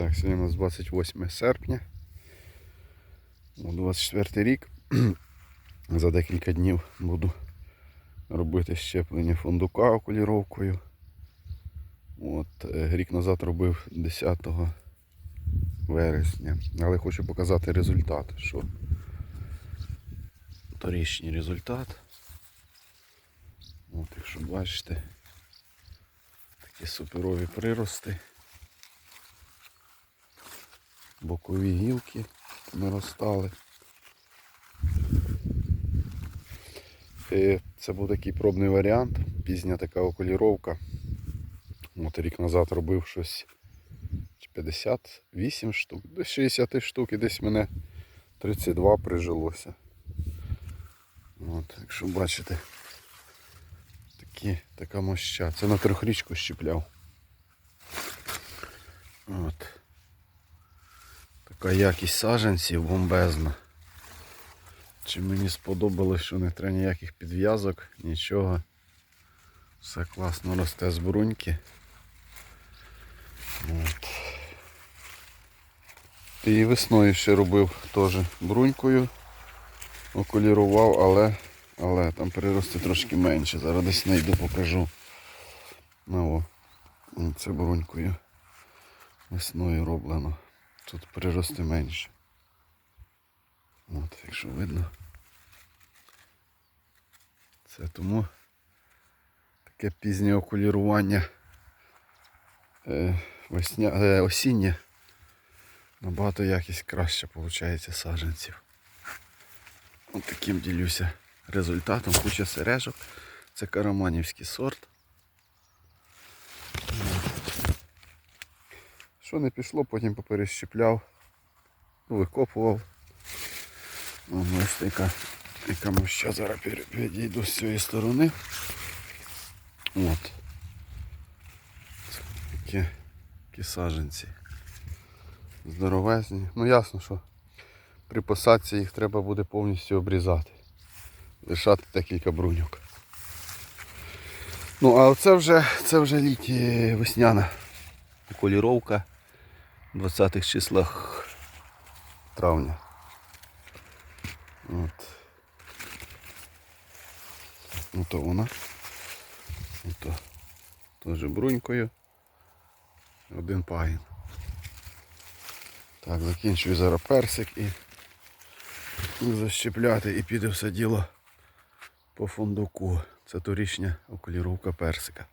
Так, сьогодні у нас 28 серпня. Ну, 24 рік. За декілька днів буду робити щеплення фундука окуліровкою. От, е, рік назад робив 10 вересня. Але хочу показати результат, що торічний результат. От, якщо бачите, такі суперові прирости. Бокові гілки наростали. Е, Це був такий пробний варіант, пізня така окуліровка. От рік назад робив щось 58 штук, до 60 штук і десь мене 32 прижилося. От, якщо бачите, такі, така моща. Це на трьохрічку щепляв. От. Така якість саджанців бомбезна. Чи мені сподобалось, що не треба ніяких підв'язок, нічого. Все класно росте з бруньки. От. І весною ще робив теж брунькою. Окулірував, але, але там прирости трошки менше. Зараз десь знайду, покажу. Ну, о, це брунькою. Весною роблено. Тут прирости менше. От, якщо видно. Це тому таке пізнє окулірування е, весня, е, осіннє. Набагато якість краще виходить саджанців. От таким ділюся результатом. Куча сережок. Це караманівський сорт. Що не пішло, потім поперещепляв, викопував. О, ось така, яка моща зараз пере- підійду з цієї сторони. От. Такі, такі саджанці. Здоровезні. Ну ясно, що при посадці їх треба буде повністю обрізати. Лишати декілька бруньок. Ну, а це вже, це вже літі весняна коліровка 20-х числах травня. От. Ото вона. Ото. Теж брунькою. Один пагін. Так, закінчую зараз персик і защепляти і піде все діло по фундуку. Це торічня окуліровка персика.